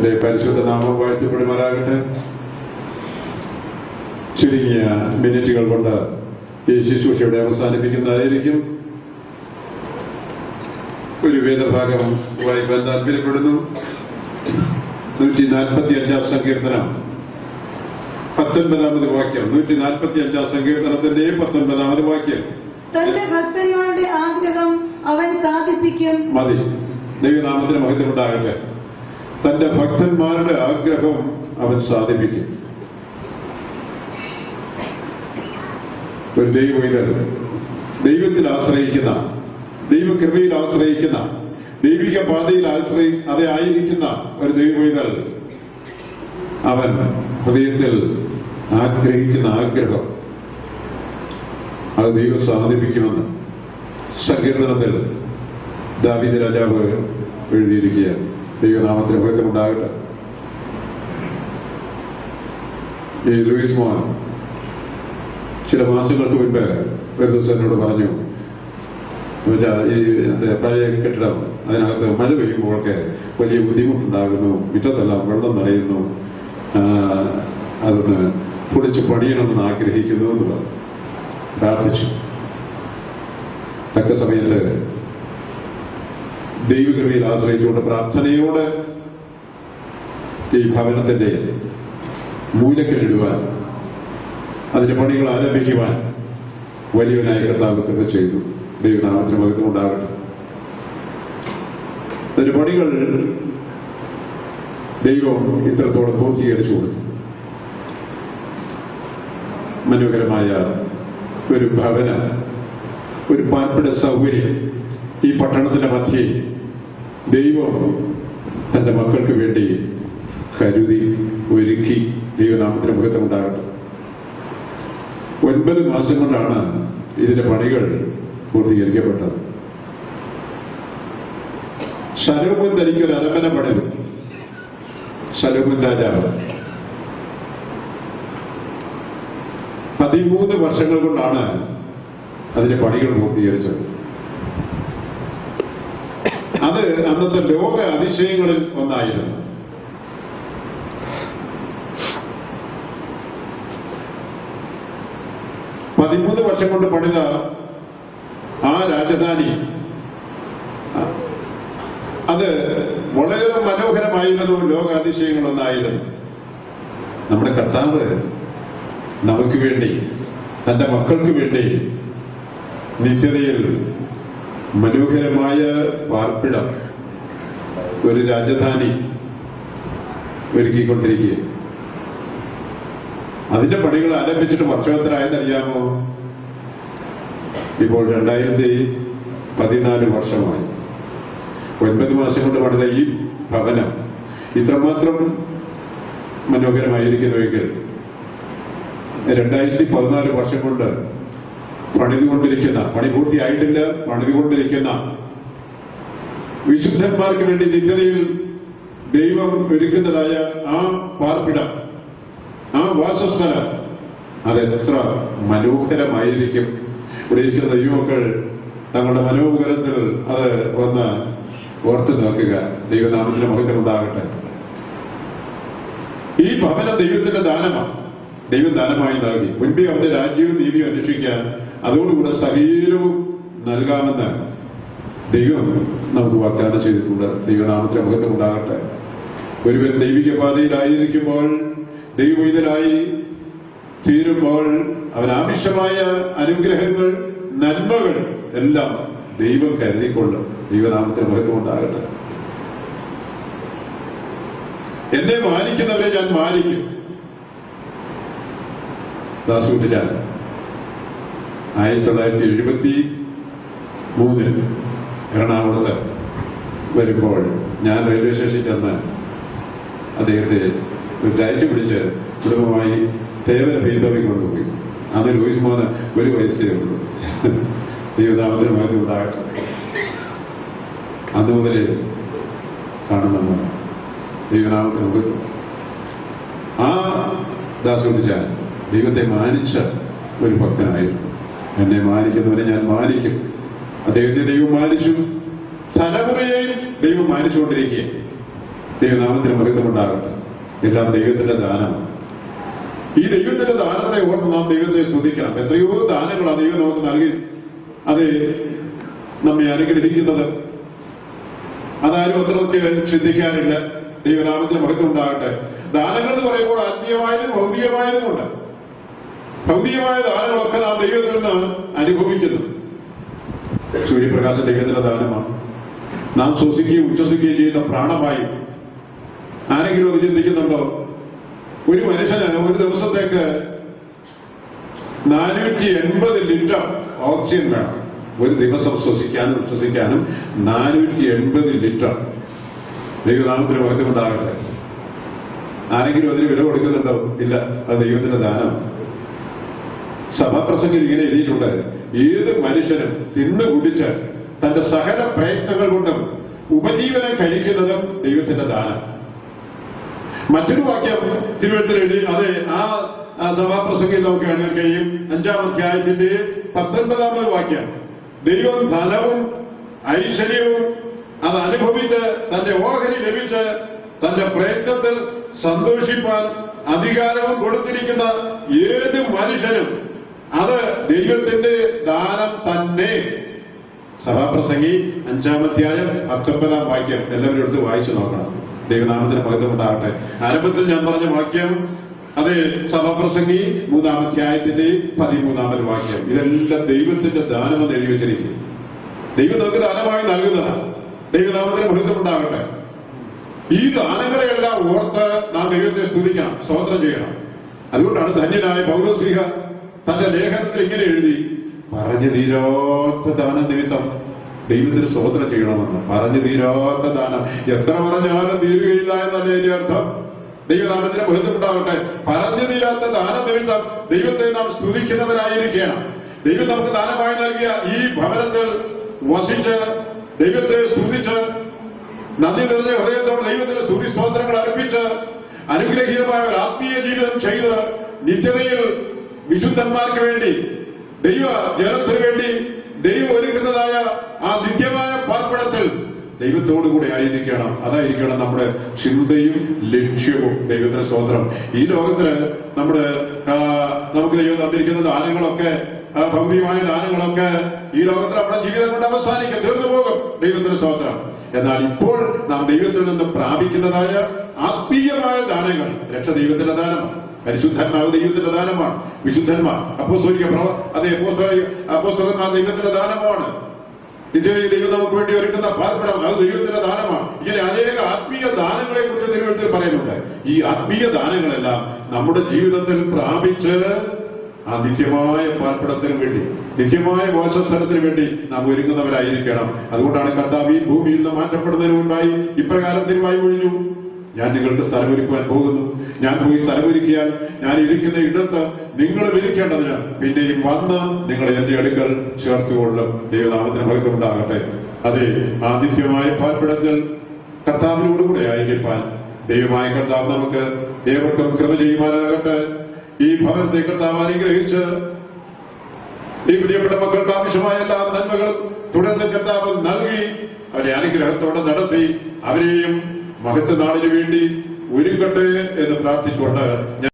ദൈവത്തിന്റെ പരിശുദ്ധ നാമം വാഴ്ത്തപ്പെടുമാറാകട്ടെ. ചുരുങ്ങിയ മിനിറ്റുകൾ കൊണ്ട് ഈ ശുശ്രൂഷയുടെ അവസാനിപ്പിക്കുന്നതായിരിക്കും. ഒരു വേദഭാഗം വായിക്കാൻ താല്പര്യപ്പെടുന്നു നൂറ്റി നാൽപ്പത്തി അഞ്ചാം സങ്കീർത്തനം. പത്തൊൻപതാമത് വാക്യം. നൂറ്റി നാൽപ്പത്തി അഞ്ചാം സങ്കീർത്തനത്തിന്റെ പത്തൊൻപതാമത് വാക്യം. തന്റെ ഭക്തന്മാരുടെ ആഗ്രഹം അവൻ സാധിപ്പിക്കും. മതി. ദൈവനാമത്തിന് മഹത്വമുണ്ടാകട്ടെ. തന്റെ ഭക്തന്മാരുടെ ആഗ്രഹം അവൻ സാധിപ്പിക്കും. ഒരു ദൈവവിതർ ദൈവത്തിൽ ആശ്രയിക്കുന്ന ദൈവകൃപയിൽ ആശ്രയിക്കുന്ന ദൈവിക പാതയിൽ ആശ്രയി അതെ ആയിരിക്കുന്ന ഒരു ദൈവവിതർ അവൻ ഹൃദയത്തിൽ ആഗ്രഹിക്കുന്ന ആഗ്രഹം അത് ദൈവം സാധിപ്പിക്കുമെന്ന് സങ്കീർത്തനത്തിൽ ദാവീദ് രാജാവ് എഴുതിയിരിക്കുകയാണ്. ദൈവനാമത്തിന് ഭയത്തിനുണ്ടാകട്ടെ ഈ ലൂയിസ് മോൻ ചില മാസങ്ങൾക്ക് മുൻപ് ഒരു ദിവസം എന്നോട് പറഞ്ഞു എന്നുവെച്ചാൽ ഈ എന്റെ പഴയ കെട്ടിടം അതിനകത്ത് മഴ പെയ്യുമ്പോഴൊക്കെ വലിയ ബുദ്ധിമുട്ടുണ്ടാകുന്നു മുറ്റത്തെല്ലാം വെള്ളം നിറയുന്നു അതൊന്ന് പൊളിച്ച് പണിയണമെന്ന് ആഗ്രഹിക്കുന്നു എന്ന് പറഞ്ഞു. പ്രാർത്ഥിച്ചു. തക്ക സമയത്ത് ദൈവകൃപയിൽ ആശ്രയിച്ചുകൊണ്ട് പ്രാർത്ഥനയോടെ ഈ ഭവനത്തിന്റെ മൂലക്കലിടുവാൻ അതിന്റെ പണികൾ ആരംഭിക്കുവാൻ വലിയവനായ കർത്താവ് കൃപ ചെയ്തു. ദൈവനാമത്തിന് മകത്തും ഉണ്ടാകട്ടെ അതിന്റെ പണികൾ ദൈവം ഇത്രത്തോളം പൂർത്തീകരിച്ചു കൊടുത്തു. മനോഹരമായ ഒരു ഭവന ഒരു പാർപ്പിട സൗകര്യം പട്ടണത്തിന്റെ മധ്യേ ദൈവം തന്റെ മക്കൾക്ക് വേണ്ടി കരുതി ഒരുക്കി ദൈവനാമത്തിന് മുഖത്തുണ്ടാകട്ടെ ഒൻപത് മാസം കൊണ്ടാണ് ഇതിന്റെ പണികൾ പൂർത്തീകരിക്കപ്പെട്ടത്. ശലോമൻ തനിക്ക് ഒരു അരമന പണിതു. ശലോമൻ രാജാവ്. പതിമൂന്ന് വർഷങ്ങൾ കൊണ്ടാണ് അതിന്റെ പണികൾ പൂർത്തീകരിച്ചത്. അത് അന്നത്തെ ലോക അതിശയങ്ങളിൽ ഒന്നായിരുന്നു. പതിമൂന്ന് വർഷം കൊണ്ട് പണിത ആ രാജധാനി അത് വളരെ മനോഹരമായിരുന്നു. ലോക അതിശയങ്ങളൊന്നായിരുന്നു നമ്മുടെ കർത്താവ് നമുക്ക് വേണ്ടി തന്റെ മക്കൾക്ക് വേണ്ടി നിത്യതയിൽ മനോഹരമായ പാർപ്പിടം ഒരു രാജധാനി ഒരുക്കിക്കൊണ്ടിരിക്കുക അതിന്റെ പണികൾ ആരംഭിച്ചിട്ട് വർഷത്തിലായെന്നറിയാമോ ഇപ്പോൾ രണ്ടായിരത്തി പതിനാല് വർഷമായി. ഒൻപത് മാസം കൊണ്ട് പണിത ഈ ഭവനം ഇത്രമാത്രം മനോഹരമായിരിക്കുന്നുവെങ്കിൽ രണ്ടായിരത്തി പതിനാല് വർഷം കൊണ്ട് പണിതുകൊണ്ടിരിക്കുന്ന പണി പൂർത്തിയായിട്ടില്ല പണിതുകൊണ്ടിരിക്കുന്ന വിശുദ്ധന്മാർക്ക് വേണ്ടി നിത്യതയിൽ ദൈവം ഒരുക്കുന്നതായ ആ പാർപ്പിടം ആ വാസസ്ഥലം അതെത്ര മനോഹരമായിരിക്കും. ഇവിടെ ഇരിക്കുന്ന യുവക്കൾ തങ്ങളുടെ മനോഹരത്തിൽ അത് ഒന്ന് ഓർത്ത് നോക്കുക. ദൈവനാമത്തിന് മുഖത്തിലുണ്ടാകട്ടെ ഈ ഭവന ദൈവത്തിന്റെ ദാനമാണ് ദൈവം ദാനമായി നൽകി. മുൻപേ അവന്റെ രാജ്യവും നീതിയും അന്വേഷിക്കാൻ അതോടുകൂടെ ശരീരവും നൽകാമെന്ന് ദൈവം നമുക്ക് വാഗ്ദാനം ചെയ്തിട്ടുണ്ട്. ദൈവനാമത്തിന് ഉണ്ടാകട്ടെ. ഒരുവൻ ദൈവിക പാതയിലായിരിക്കുമ്പോൾ തീരുമ്പോൾ അവൻ ആവശ്യമായ അനുഗ്രഹങ്ങൾ നന്മകൾ എല്ലാം ദൈവം കരുതിക്കൊള്ളും. ദൈവനാമത്തിന് മഹത്വമുണ്ടാകട്ടെ എന്നെ മാനിക്കുന്നവരെ ഞാൻ മാനിക്കും. ദാസൂട്ടിച്ചാൻ ആയിരത്തി തൊള്ളായിരത്തി എഴുപത്തി മൂന്നിൽ എറണാകുളത്ത് വരുമ്പോൾ ഞാൻ റെയിൽവേ സ്റ്റേഷനിൽ ചെന്ന് അദ്ദേഹത്തെ ഒരു ടാക്സി പിടിച്ച് കുടുംബമായി തേവര ഭീതമി കൊണ്ടുപോയി. അന്ന് ലൂയിസ് മോന് ഒരു വയസ്സേ ഉള്ളൂ. ദൈവതാപത്തിന് മകൻ ഉണ്ടാകട്ടെ. അന്ന് കാണുന്ന ദൈവനാമത്തിന് മുമ്പ് ആ ദാസുടിച്ചാൽ ദൈവത്തെ മാനിച്ച ഒരു ഭക്തനായിരുന്നു. എന്നെ മാനിക്കുന്നവരെ ഞാൻ മാനിക്കും. അദ്ദേഹത്തെ ദൈവം മാനിച്ചു. തലമുറയെ ദൈവം മാനിച്ചുകൊണ്ടിരിക്കുക ദൈവനാമത്തിന് മഹത്വമുണ്ടാകട്ടെ എല്ലാം ദൈവത്തിന്റെ ദാനമാണ്. ഈ ദൈവത്തിന്റെ ദാനത്തെ ഓർത്ത് നാം ദൈവത്തെ ശ്രദ്ധിക്കണം എത്രയോ ദാനങ്ങളാണ് ദൈവം നമുക്ക് നൽകി. അത് നമ്മെ അനുഗ്രഹിക്കുന്നത്. അതാരും അത്രയ്ക്ക് ചിന്തിക്കാറില്ല ദൈവനാമത്തിന് മഹത്വം ഉണ്ടാകട്ടെ ദാനങ്ങൾ എന്ന് പറയുമ്പോൾ ആത്മീയമായതും ഭൗതികമായതുമുണ്ട് ഭൗതികമായ ദാനങ്ങളൊക്കെ നാം ദൈവത്തിൽ നിന്ന് അനുഭവിക്കുന്നു. സൂര്യപ്രകാശം ദൈവത്തിന്റെ ദാനമാണ്. നാം ശ്വസിക്കുകയും ഉച്ഛസിക്കുകയും ചെയ്യുന്ന പ്രാണമായി ആരെങ്കിലും അത് ചിന്തിക്കുന്നുണ്ടോ? ഒരു മനുഷ്യന് ഒരു ദിവസത്തേക്ക് നാനൂറ്റി എൺപത് ലിറ്റർ ഓക്സിജൻ വേണം. ഒരു ദിവസം ശ്വസിക്കാനും ഉച്ഛസിക്കാനും നാനൂറ്റി എൺപത് ലിറ്റർ ദൈവനാമത്തിന് മഹത്വമുണ്ടാകട്ടെ. ആരെങ്കിലും അതിന് വില കൊടുക്കുന്നുണ്ടോ? ഇല്ല. അത് ദൈവത്തിന്റെ ദാനം സഭാപ്രസംഗം ഇങ്ങനെ എഴുതിയിട്ടുണ്ട്. ഏത് മനുഷ്യനും തിന്നു കുടിച്ച് തന്റെ സകല പ്രയത്നങ്ങൾ കൊണ്ടും ഉപജീവനം കഴിക്കുന്നതും ദൈവത്തിന്റെ ദാനം. മറ്റൊരു വാക്യം തിരുവനന്തപുരത്തിൽ എഴുതി അതെ ആ സഭാപ്രസംഗിൽ സഭാപ്രസംഗം നമുക്ക് കാണാൻ കഴിയും. അഞ്ചാം അധ്യായത്തിന്റെ പത്തൊൻപതാമത് വാക്യം. ദൈവം ധനവും ഐശ്വര്യവും അത് അനുഭവിച്ച് തന്റെ ഓഹരി ലഭിച്ച് തന്റെ പ്രയത്നത്തിൽ സന്തോഷിപ്പാൻ അധികാരവും കൊടുത്തിരിക്കുന്ന ഏത് മനുഷ്യനും അത് ദൈവത്തിന്റെ ദാനം തന്നെ. സഭാപ്രസംഗി അഞ്ചാമധ്യായം പത്തൊമ്പതാം വാക്യം. എല്ലാവരും എടുത്ത് വായിച്ചു നോക്കണം. ദൈവനാമത്തിന് പകർന്നുണ്ടാകട്ടെ ആരംഭത്തിൽ ഞാൻ പറഞ്ഞ വാക്യം അത് സഭാപ്രസംഗി മൂന്നാമധ്യായത്തിന്റെ പതിമൂന്നാമത് വാക്യം. ഇതെല്ലാം ദൈവത്തിന്റെ ദാനമെന്ന് എഴുതി വെച്ചിരിക്കും ദൈവം നമുക്ക് ദാനമായി നൽകുന്നതാണ്. ദൈവനാമത്തിന് മഹത്വമുണ്ടാകട്ടെ ഈ ദാനങ്ങളെയെല്ലാം ഓർത്ത് നാം ദൈവത്തെ സ്തുതിക്കണം സ്തോത്രം ചെയ്യണം. അതുകൊണ്ടാണ് ധന്യനായ പൗലോസ്ലിഹ തന്റെ ലേഖനത്തിൽ ഇങ്ങനെ എഴുതി പറഞ്ഞു തീരാത്ത ദാന നിമിത്തം ദൈവത്തിന് സ്തോത്രം ചെയ്യണമെന്ന്. പറഞ്ഞു തീരാത്ത ദാനം. എത്ര പറഞ്ഞാലും തീരുകയില്ല എന്നല്ലേ എന്റെ അർത്ഥം? ദൈവദാനത്തിന് ബഹുദ്ധമുണ്ടാവട്ടെ പറഞ്ഞു തീരാത്ത ദാന നിമിത്തം ദൈവത്തെ നാം സ്തുതിക്കുന്നവരായിരിക്കണം. ദൈവം നമുക്ക് ദാനമായി നൽകിയ ഈ ഭവനത്തിൽ വസിച്ച് ദൈവത്തെ സ്തുതിച്ച് നന്ദി നിറഞ്ഞ ഹൃദയത്തോട് ദൈവത്തിന് സ്തുതി സ്തോത്രങ്ങൾ അർപ്പിച്ച് അനുഗ്രഹീതമായ ഒരു ആത്മീയ ജീവിതം ചെയ്ത് നിത്യതയിൽ വിശുദ്ധന്മാർക്ക് വേണ്ടി ദൈവ ജനത്തിന് വേണ്ടി ദൈവം ഒരുക്കുന്നതായ ആ നിത്യമായ പാർപ്പിടത്തിൽ ദൈവത്തോടുകൂടി ആയിരിക്കണം. അതായിരിക്കണം നമ്മുടെ ചിന്തയും ലക്ഷ്യവും. ദൈവത്തിന്റെ സ്വതന്ത്രം ഈ ലോകത്തിൽ നമ്മുടെ നമുക്ക് ദൈവം തന്നിരിക്കുന്ന ദാനങ്ങളൊക്കെ ഭംഗിയമായ ദാനങ്ങളൊക്കെ ഈ ലോകത്തിൽ നമ്മുടെ ജീവിതം കൊണ്ട് അവസാനിക്കും തീർന്നു പോകും. ദൈവത്തിന്റെ സ്വതന്ത്രം എന്നാൽ ഇപ്പോൾ നാം ദൈവത്തിൽ നിന്ന് പ്രാപിക്കുന്നതായ ആത്മീയമായ ദാനങ്ങൾ രക്ഷ ദൈവത്തിന്റെ ദാനമാണ്. പരിശുദ്ധന്മാവ് ദൈവത്തിന്റെ ദാനമാണ് വിശുദ്ധന്മാർ. അപ്പോസ്തോലിക പ്രവ അത് അപ്പോസ്തോലന്മാർ ദൈവത്തിന്റെ ദാനമാണ് ഇതേ ദൈവം നമുക്ക് വേണ്ടി ഒരുക്കുന്ന പാർപ്പിടം അത് ദൈവത്തിന്റെ ദാനമാണ്. ഇങ്ങനെ അനേക ആത്മീയ ദാനങ്ങളെ കുറിച്ച് ദൈവത്തിൽ പറയുന്നുണ്ട്. ഈ ആത്മീയ ദാനങ്ങളെല്ലാം നമ്മുടെ ജീവിതത്തിൽ പ്രാപിച്ച് ആ നിത്യമായ പാർപ്പിടത്തിന് വേണ്ടി നിത്യമായ മോശസ്ഥലത്തിന് വേണ്ടി നാം ഒരുങ്ങുന്നവരായിരിക്കണം. അതുകൊണ്ടാണ് കർത്താവ് ഈ ഭൂമിയിൽ നിന്ന് മാറ്റപ്പെടുന്നതിന് മുൻപായി ഇപ്രകാരം ഒഴിഞ്ഞു. ഞാൻ നിങ്ങൾക്ക് സ്ഥലമൊരുക്കുവാൻ പോകുന്നു. ഞാൻ പോയി സ്ഥലമൊരുക്കിയാൽ ഞാൻ ഇരിക്കുന്ന ഇടത്ത് നിങ്ങൾ വിരിക്കേണ്ടതിന് പിന്നെയും വന്ന് നിങ്ങളെ എന്റെ അടുക്കൽ ചേർത്തുകൊള്ളും. ദൈവനാമത്തിന് ഫലത്തുണ്ടാകട്ടെ അതെ ആദിത്യമായ പാർപ്പിടത്തിൽ കർത്താവിനോടുകൂടെ ആയിരിക്കാൻ ദൈവമായ കർത്താവ് നമുക്ക് ഏവർക്കും കൃപ ചെയ്യുവാനാകട്ടെ ഈ ഭവനത്തെ കർത്താവ് അനുഗ്രഹിച്ച് ഈ പ്രിയപ്പെട്ട മക്കൾക്ക് ആവശ്യമായ എല്ലാ നന്മകളും തുടർന്ന് കർത്താവ് നൽകി അവരെ അനുഗ്രഹത്തോടെ നടത്തി അവരെയും മഹത്വ നാടിനു വേണ്ടി ഒരുക്കട്ടെ എന്ന് പ്രാർത്ഥിച്ചുകൊണ്ട്